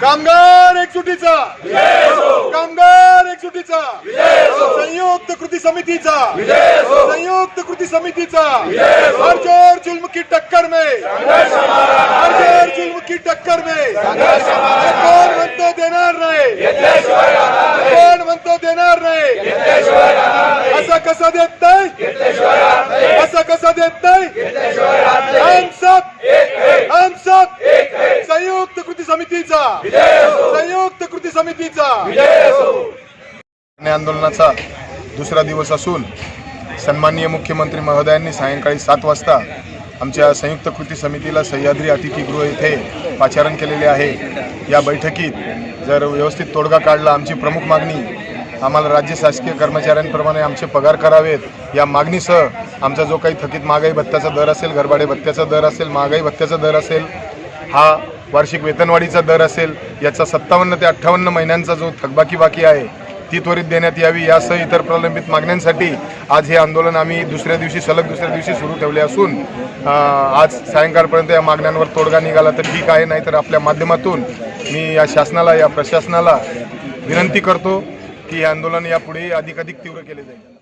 कामगार एकजुटीचा. कामगार एकजुटीचा. संयुक्त कृती समितीचा. संयुक्त कृती समितीचा. हर जोर जुल्म की टक्कर में. हर जोर जुल्म की टक्कर में. कोण म्हणतो देणार नाही. कोण म्हणतो देणार नाही. असं कसं देत नाही असं कसं देत नाही हम सब हम सब संयुक्त कृती समितीचा संयुक्त कृती समितीचा. आंदोलनाचा दुसरा दिवस असून सन्माननीय मुख्यमंत्री महोदयांनी सायंकाळी सात वाजता आमच्या संयुक्त कृती समितीला सह्याद्री अतिथीगृह येथे पाचारण केलेले आहे. या बैठकीत जर व्यवस्थित तोडगा काढला आमची प्रमुख मागणी आम्हाला राज्य शासकीय कर्मचाऱ्यांप्रमाणे आमचे पगार करावेत. या मागणीसह आमचा जो काही थकीत महागाई भत्त्याचा दर असेल घरभाडे भत्त्याचा दर असेल महागाई भत्त्याचा दर असेल हा वार्षिक वेतनवाढीचा दर असेल याचा सत्तावन्न ते अठ्ठावन्न महिन्यांचा जो थकबाकी बाकी आहे ती त्वरित देण्यात यावी. यासह इतर प्रलंबित मागण्यांसाठी आज हे आंदोलन आम्ही दुसऱ्या दिवशी सलग दुसऱ्या दिवशी सुरू ठेवले असून आज सायंकाळपर्यंत या मागण्यांवर तोडगा निघाला तर ठीक आहे नाहीतर आपल्या माध्यमातून मी या शासनाला या प्रशासनाला विनंती करतो की हे आंदोलन यापुढे अधिकाधिक तीव्र केले जाईल.